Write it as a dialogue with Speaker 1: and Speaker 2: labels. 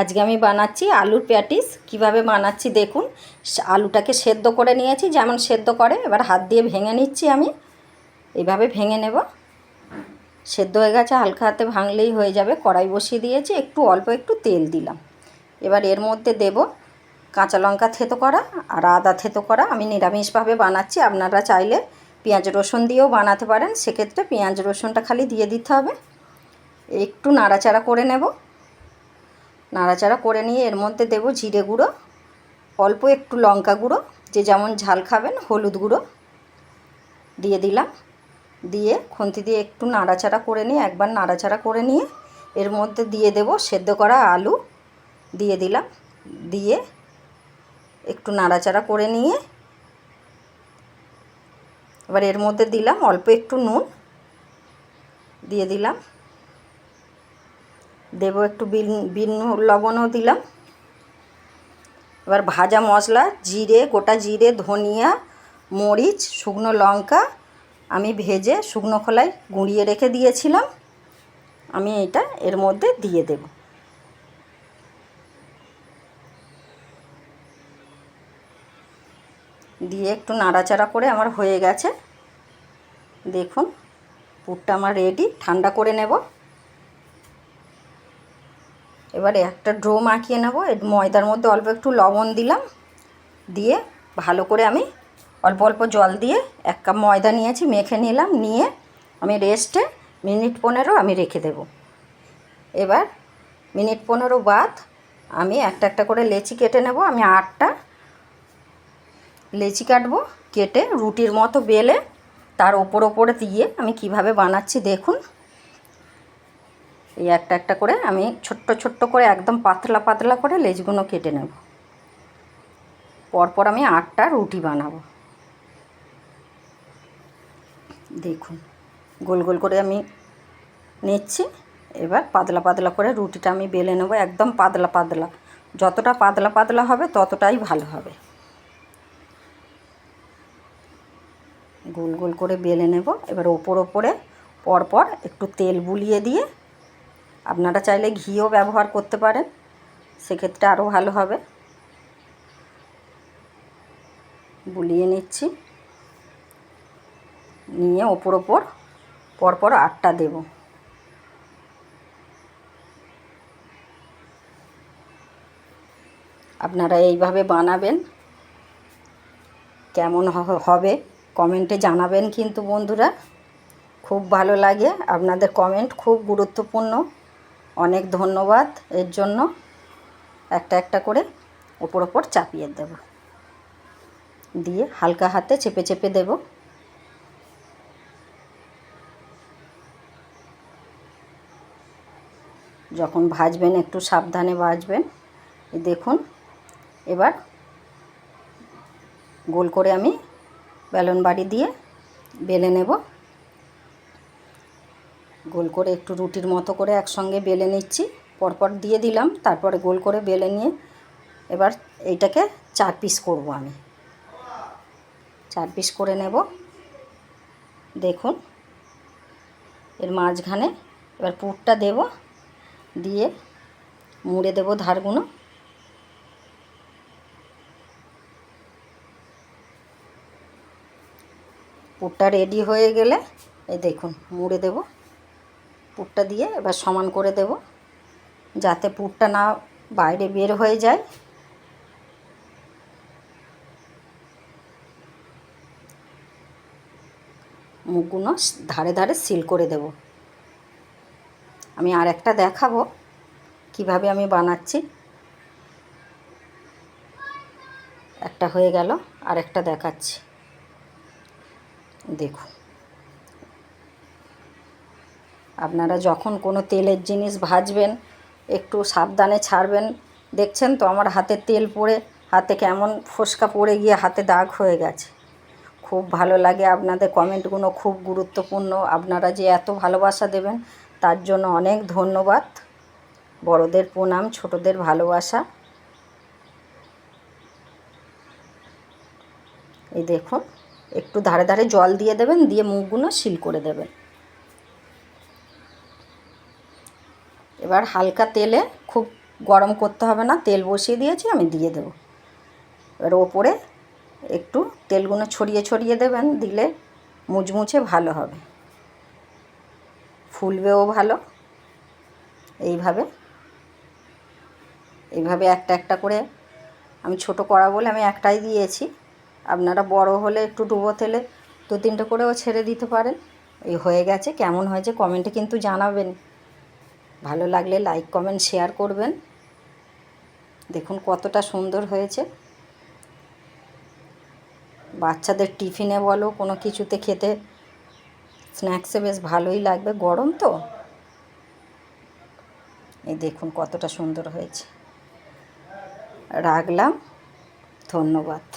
Speaker 1: আজকে আমি বানাচ্ছি আলুর প্যাটিস। কীভাবে বানাচ্ছি দেখুন। আলুটাকে সেদ্ধ করে নিয়েছি, যেমন সেদ্ধ করে। এবার হাত দিয়ে ভেঙে নিচ্ছি আমি। এইভাবে ভেঙে নেব। সেদ্ধ হয়ে গেছে, হালকা হাতে ভাঙলেই হয়ে যাবে। কড়াই বসিয়ে দিয়েছি, একটু অল্প একটু তেল দিলাম। এবার এর মধ্যে দেব কাঁচা লঙ্কা থেতো করা আর আদা থেতো করা। আমি নিরামিষভাবে বানাচ্ছি, আপনারা চাইলে পেঁয়াজ রসুন দিয়েও বানাতে পারেন। সেক্ষেত্রে পেঁয়াজ রসুনটা খালি দিয়ে দিতে হবে। একটু নাড়াচাড়া করে নেব। নাড়াচাড়া করে নিয়ে এর মধ্যে দেব জিরে গুঁড়ো, অল্প একটু লঙ্কা গুঁড়ো, যে যেমন ঝাল খাবেন হলুদ গুঁড়ো দিয়ে দিলাম। দিয়ে খুন্তি দিয়ে একটু নাড়াচাড়া করে নিয়ে, একবার নাড়াচাড়া করে নিয়ে এর মধ্যে দিয়ে দেব সেদ্ধ করা আলু দিয়ে দিলাম। দিয়ে একটু নাড়াচাড়া করে নিয়ে এবার এর মধ্যে দিলাম অল্প একটু নুন দিয়ে দিলাম। দেবো একটু বিন লবণও দিলাম। এবার ভাজা মশলা, জিরে, গোটা জিরে, ধনিয়া, মরিচ, শুকনো লঙ্কা আমি ভেজে শুকনো খোলায় গুঁড়িয়ে রেখে দিয়েছিলাম। আমি এটা এর মধ্যে দিয়ে দেব। দিয়ে একটু নাড়াচাড়া করে আমার হয়ে গেছে। দেখুন, পুরটা আমার রেডি ঠান্ডা করে নেব। এবারে একটা ড্রো মাখিয়ে নেব। ময়দার মধ্যে অল্প একটু লবণ দিলাম। দিয়ে ভালো করে আমি অল্প অল্প জল দিয়ে এক কাপ ময়দা নিয়েছি, মেখে নিলাম, নিয়ে আমি রেস্টে মিনিট পনেরো আমি রেখে দেব। এবার মিনিট পনেরো বাদ আমি একটা একটা করে লেচি কেটে নেব। আমি আটটা লেচি কাটবো, কেটে রুটির মতো বেলে তার ওপর ওপরে দিয়ে আমি কীভাবে বানাচ্ছি দেখুন। এই একটা একটা করে আমি ছোট্ট ছোট্ট করে একদম পাতলা পাতলা করে লেজগুলো কেটে নেব। পরপর আমি আটটা রুটি বানাবো। দেখুন, গোল গোল করে আমি নিচ্ছি। এবার পাতলা পাতলা করে রুটিটা আমি বেলে নেব একদম পাতলা পাতলা। যতটা পাতলা পাতলা হবে ততটাই ভালো হবে। গোল গোল করে বেলে নেব। এবার ওপর ওপরে পরপর একটু তেল বুলিয়ে দিয়ে আপনারা চাইলে ঘিও ব্যবহার করতে পারেন, সেক্ষেত্রে আরও ভালো হবে। বুলিয়ে নিচ্ছি। নিয়ে ওপর ওপর পরপর আটটা দেব। আপনারা এইভাবে বানাবেন, কেমন হবে কমেন্টে জানাবেন কিন্তু বন্ধুরা। খুব ভালো লাগে, আপনাদের কমেন্ট খুব গুরুত্বপূর্ণ। অনেক ধন্যবাদ। এর জন্য একটা একটা করে ওপর ওপর চাপিয়ে দেব। দিয়ে হালকা হাতে চেপে চেপে দেব। যখন ভাজবেন একটু সাবধানে ভাজবেন। দেখুন, এবার গোল করে আমি বেলন বাড়ি দিয়ে বেলে নেব। গোল করে একটু রুটির মতো করে একসঙ্গে বেলে নিচ্ছি। পরপর দিয়ে দিলাম, তারপরে গোল করে বেলে নিয়ে এবার এইটাকে চার পিস করব আমি। চার পিস করে নেব। দেখুন, এর মাঝখানে এবার পুরটা দেব, দিয়ে মুড়ে দেব ধারগুলো পুরটা রেডি হয়ে গেলে এই দেখুন, মুড়ে দেব। পুরটা দিয়ে এবার সমান করে দেব, যাতে পুরটা না বাইরে বের হয়ে যায়। মুখগুলো ধারে ধারে সিল করে দেব। আমি আর একটা দেখাবো কীভাবে আমি বানাচ্ছি। একটা হয়ে গেল, আর একটা দেখাচ্ছি। দেখুন। আপনারা যখন কোনো তেলের জিনিস ভাজবেন, একটু সাবধানে ছাড়বেন। দেখছেন তো আমার হাতে তেল পড়ে, হাতে কেমন ফোসকা পড়ে গিয়ে হাতে দাগ হয়ে গেছে। খুব ভালো লাগে আপনাদের কমেন্টগুলো, খুব গুরুত্বপূর্ণ। আপনারা যে এত ভালোবাসা দেবেন, তার জন্য অনেক ধন্যবাদ। বড়দের প্রণাম, ছোটদের ভালোবাসা। এই দেখুন, একটু ধারে ধারে জল দিয়ে দেবেন, দিয়ে মুখগুলো সিল করে দেবেন। এবার হালকা তেলে খুব গরম করতে হবে না, তেল বসিয়ে দিয়েছি, আমি দিয়ে দেবো। এবার ওপরে একটু তেলগুলো ছড়িয়ে ছড়িয়ে দেবেন, দিলে মুচমুচে ভালো হবে। ফুলবেও ভালো। এইভাবে এইভাবে একটা একটা করে আমি ছোট করা বলে আমি একটাই দিয়েছি। আপনারা বড় হলে একটু ডুবো তেলে দু তিনটে করেও ছেড়ে দিতে পারেন। এই হয়ে গেছে, কেমন হয়েছে কমেন্টে কিন্তু জানাবেন। ভালো লাগলে লাইক কমেন্ট শেয়ার করবেন। দেখুন কতটা সুন্দর হয়েছে। বাচ্চাদের টিফিনে বলো, কোনো কিছুতে খেতে স্ন্যাক্সে বেশ ভালোই লাগবে। গরম তো? এই দেখুন কতটা সুন্দর হয়েছে। রাখলাম। ধন্যবাদ।